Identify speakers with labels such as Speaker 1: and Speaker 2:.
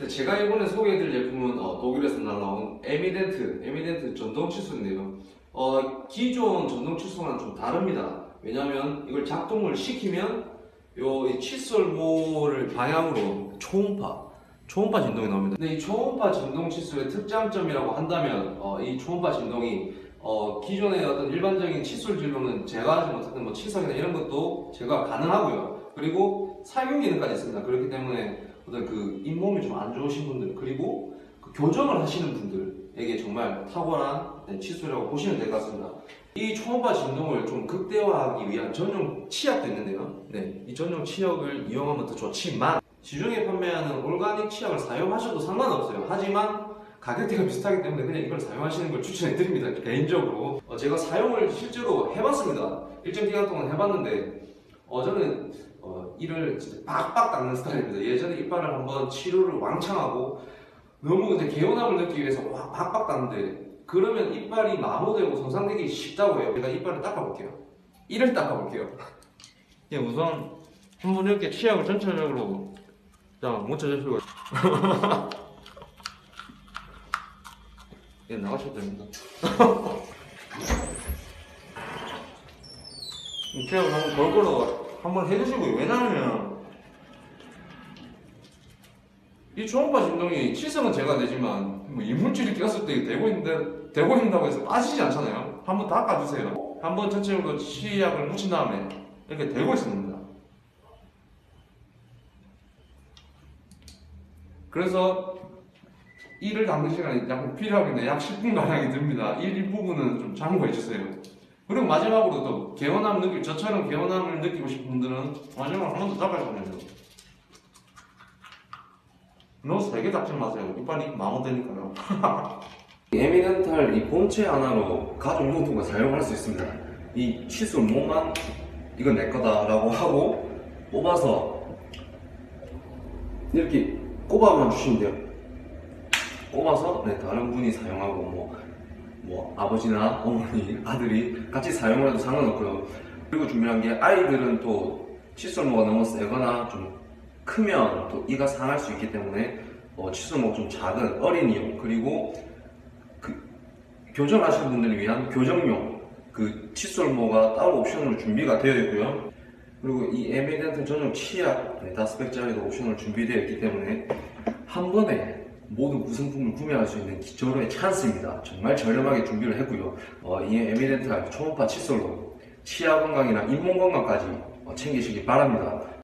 Speaker 1: 네, 제가 이번에 소개해드릴 제품은 어, 독일에서 날라온 에미덴트, 에미덴트 전동 칫솔인데요. 어, 기존 전동 칫솔과는 좀 다릅니다. 왜냐하면 이걸 작동을 시키면 요이 칫솔모를 방향으로 초음파, 초음파 진동이 나옵니다. 근데 이 초음파 진동 칫솔의 특장점이라고 한다면 어, 이 초음파 진동이 어, 기존의 어떤 일반적인 칫솔 진로는 제가 하지 못했던 뭐 치석이나 이런 것도 제가 가능하고요. 그리고 살균 기능까지 있습니다. 그렇기 때문에 어떤 그 잇몸이 좀 안 좋으신 분들 그리고 그 교정을 하시는 분들에게 정말 탁월한 네, 칫솔이라고 보시면 될 것 같습니다. 이 초음파 진동을 좀 극대화하기 위한 전용 치약도 있는데요. 네, 이 전용 치약을 이용하면 더 좋지만 시중에 판매하는 올가닉 치약을 사용하셔도 상관없어요. 하지만 가격대가 비슷하기 때문에 그냥 이걸 사용하시는 걸 추천해 드립니다. 개인적으로 어, 제가 사용을 실제로 해봤습니다. 일정 기간 동안 해봤는데 어, 저는 어, 이를 진짜 빡빡 닦는 스타일입니다. 예전에 이빨을 한번 치료를 왕창 하고 너무 근데 개운함을 느끼기 위해서 와 빡빡 닦는데 그러면 이빨이 마모되고 손상되기 쉽다고 해요. 제가 이빨을 닦아볼게요. 이를 닦아볼게요.
Speaker 2: 예, 우선 한 번 이렇게 치약을 전체적으로 자 묻혀주시고 예, 나가셔도 됩니다. 이 치약을 한번 골고루 한번 해주시고요. 왜냐하면
Speaker 1: 이 초음파 진동이 치성은 제가 내지만 뭐 이물질이 꼈을 때 되고 있는데 되고 있다고 해서 빠지지 않잖아요. 한번 닦아주세요. 한번 전체적으로 치약을 묻힌 다음에 이렇게 되고 있습니다. 그래서 이를 담는 시간이 약 필요하겠네. 약 10분 가량이 듭니다. 이 일부분은 좀 참고해 주세요. 그리고 마지막으로 또 개운함을 느끼 저처럼 개운함을 느끼고 싶은 분들은 마지막으로 한 번더 돼요. 너무 세게 닦지 마세요. 이빨이 마모되니까요. 에미덴탈 이 본체 하나로 가족 용품과 사용할 수 있습니다. 이 칫솔 몸만 이건 내 거다라고 하고 뽑아서 이렇게 꼽아만 주시면 돼요. 꼽아서 네, 다른 분이 사용하고 뭐, 뭐 아버지나 어머니, 아들이 같이 사용을 해도 상관없고요. 그리고 중요한 게 아이들은 또 칫솔모가 너무 세거나 좀 크면 또 이가 상할 수 있기 때문에 어, 칫솔모가 좀 작은 어린이용 그리고 그 교정하시는 분들을 위한 교정용 그 칫솔모가 따로 옵션으로 준비가 되어 있고요. 그리고 이 에미덴트 전용 치약 네, 다섯 백짜리도 옵션으로 준비되어 있기 때문에 한 번에 모든 구성품을 구매할 수 있는 기절의 찬스입니다. 정말 저렴하게 준비를 했고요. 어, 이 에미덴트 초음파 칫솔로 치아 건강이나 잇몸 건강까지 어, 챙기시기 바랍니다.